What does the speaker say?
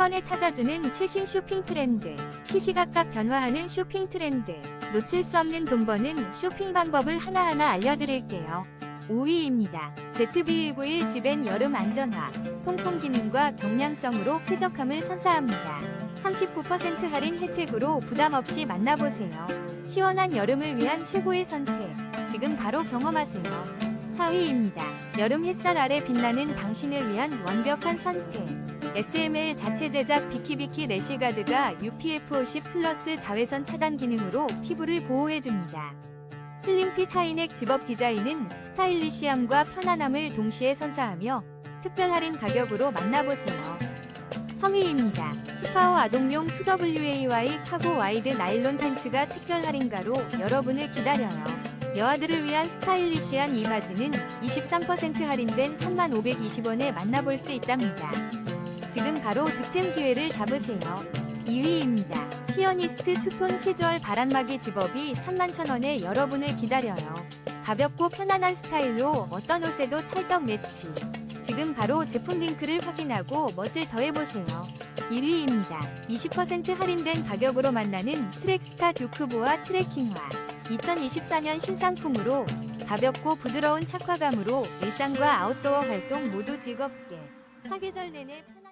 번에 찾아주는 최신 쇼핑 트렌드. 시시각각 변화하는 쇼핑 트렌드. 놓칠 수 없는 돈 버는 쇼핑 방법을 하나하나 알려드릴게요. 5위입니다. ZB191 지벤 여름 안전화. 통풍 기능과 경량성으로 쾌적함을 선사합니다. 39% 할인 혜택으로 부담 없이 만나보세요. 시원한 여름을 위한 최고의 선택. 지금 바로 경험하세요. 4위입니다. 여름 햇살 아래 빛나는 당신을 위한 완벽한 선택. SML 자체 제작 비키비키 래쉬가드가 UPF50 플러스 자외선 차단 기능으로 피부를 보호해줍니다. 슬림핏 하이넥 집업 디자인은 스타일리시함과 편안함을 동시에 선사하며 특별 할인 가격으로 만나보세요. 3위입니다. 스파오 아동용 2WAY 카고 와이드 나일론 팬츠가 특별 할인가로 여러분을 기다려요. 여아들을 위한 스타일리시한 이 바지는 23% 할인된 3520원에 만나볼 수 있답니다. 지금 바로 득템 기회를 잡으세요. 2위입니다. 피어니스트 투톤 캐주얼 바람막이 집업이 31,000원에 여러분을 기다려요. 가볍고 편안한 스타일로 어떤 옷에도 찰떡 매치. 지금 바로 제품 링크를 확인하고 멋을 더해보세요. 1위입니다. 20% 할인된 가격으로 만나는 트랙스타 듀크보아 트레킹화. 2024년 신상품으로 가볍고 부드러운 착화감으로 일상과 아웃도어 활동 모두 즐겁게 사계절 내내 편-